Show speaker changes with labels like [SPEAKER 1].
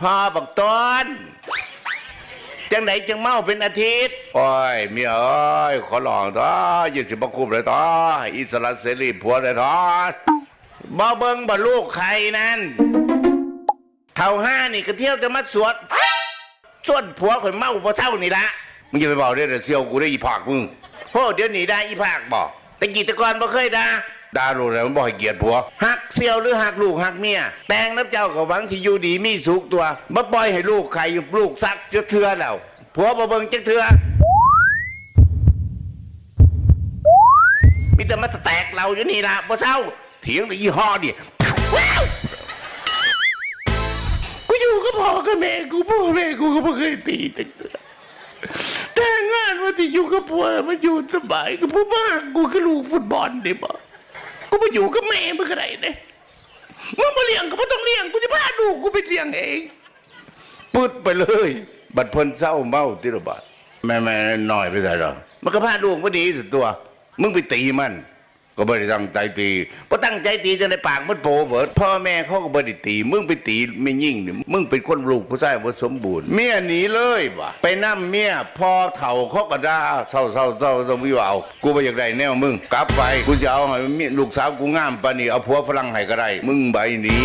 [SPEAKER 1] พ่อบักต้นจังไหนจังเมาเป็นอาทิตย์โอ้ยเมียเอ้ยขอลองต่อยี่สิบคุบเลยต่อให้อิสระเสรีผัวเลยต่อบ่เบิงบ่ลูกใครนั่นเท่าห้านี่ก็เที่ยวจะมาสวดส่วนผัวข่อยเมาบ่เท่านี่ละมึงอย่าไปบอกเด้อเดี๋ยวเซียวกูได้อีภาคมึงโหเดี๋ยวนี้ได้อีภาคบอกแต่กี้แตะกอนบ่เคยด่า ดาลูแล้วมันบ่ให้เกียรติผัวหักเซียวหรือหักลูกหักเมียแต่งน้ำเจ้าก็หวังสิอยู่ดีมีสุขตัวบ่ปล่อยให้ลูกใครอยู่ลูกซักจะเทื่อแล้วผัวบ่เบิ่งจักเทื่อมีแต่มาสแตกเราอยู่นี่ละบ่เศร้าเถียงแต่ยี่ห้อดิกูอยู่กับพ่อกับแม่กูพ่อแม่กูก็ไม่เคยตีตึงแต่แต่งานว่าที่อยู่กับพ่อมาอยู่สบายกับพ่อมากกูก็ลูกฟุตบอลได้บ่ กูมาอยู่กับแม่มึงก็ได้เด้มึงมาเลี้ยงก็ไม่ต้องเลี้ยงกูจะพาลูกกูไปเลี้ยงเองปืดไปเลย บัดเพิ่นเศร้าเมาติระบาดแม่แม่น้อยไปใส่หรอกมันก็พาลูกมาดีสุดตัว มึงไปตีมัน ก็ไม่ได้ตั้งใจตีพอตั้งใจตีจนในปากมันโปเบิดพ่อแม่เขาก็ไม่ได้ตี มึงไปตีไม่ยิ่งนี่มึงเป็นคนลูกผู้ชายว่าสมบูรณ์ เมียหนีเลยว่ะไปนั่มเมียพอเถ่าเขาก็ด่าเศร้าเศร้าเศร้าเศร้าวิวเอากูไปอยากได้แนวมึง กลับไปกูจะเอาให้เมียลูกสาวกูงามปานนี้เอาผัวฝรั่งให้ก็ได้มึงใบหนี